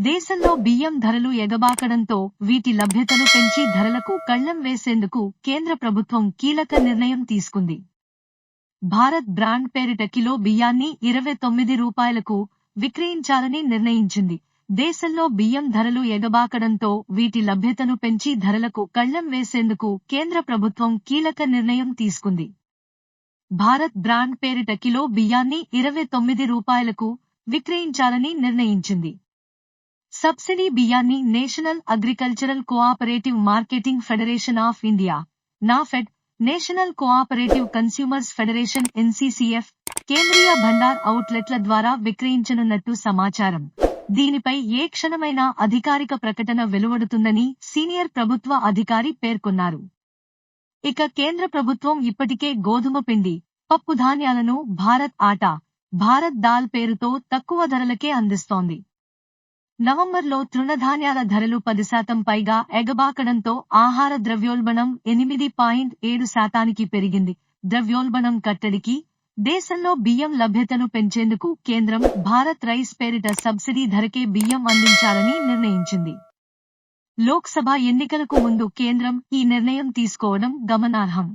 దేశంలో బియ్యం ధరలు ఎగబాకడంతో వీటి లభ్యతను పెంచి ధరలకు కళ్ళం వేసేందుకు కేంద్ర ప్రభుత్వం కీలక నిర్ణయం తీసుకుంది. భారత్ బ్రాండ్ పేరిట కిలో బియ్యాన్ని ఇరవై తొమ్మిది రూపాయలకు విక్రయించాలని నిర్ణయించింది. దేశంలో బియ్యం ధరలు ఎగబాకడంతో వీటి లభ్యతను పెంచి ధరలకు కళ్ళం వేసేందుకు కేంద్ర ప్రభుత్వం కీలక నిర్ణయం తీసుకుంది. భారత్ బ్రాండ్ పేరిట కిలో బియ్యాన్ని ఇరవై తొమ్మిది రూపాయలకు విక్రయించాలని నిర్ణయించింది. సబ్సిడీ బియ్యాన్ని national agricultural cooperative marketing federation of India NAFED national cooperative consumers federation N C C F Kendriya Bhandar అవుట్లెట్ల ద్వారా విక్రయించనున్నట్టు సమాచారం. దీనిపై ఏ క్షణమైనా అధికారిక ప్రకటన వెలువడుతుందని సీనియర్ ప్రభుత్వ అధికారి పేర్కొన్నారు. ఇక కేంద్ర ప్రభుత్వం ఇప్పటికే గోధుమ పిండి పప్పు ధాన్యాలను భారత్ ఆటా భారత్ దాల్ పేరుతో తక్కువ ధరలకే అందిస్తోంది. నవంబర్లో తృణధాన్యాల ధరలు పది శాతం పైగా ఎగబాకడంతో ఆహార ద్రవ్యోల్బణం ఎనిమిది పాయింట్ ఏడు శాతానికి పెరిగింది. ద్రవ్యోల్బణం కట్టడికి దేశంలో బియ్యం లభ్యతను పెంచేందుకు కేంద్రం భారత్ రైస్ పేరిట సబ్సిడీ ధరకే బియ్యం అందించాలని నిర్ణయించింది. లోక్సభ ఎన్నికలకు ముందు కేంద్రం ఈ నిర్ణయం తీసుకోవడం గమనార్హం.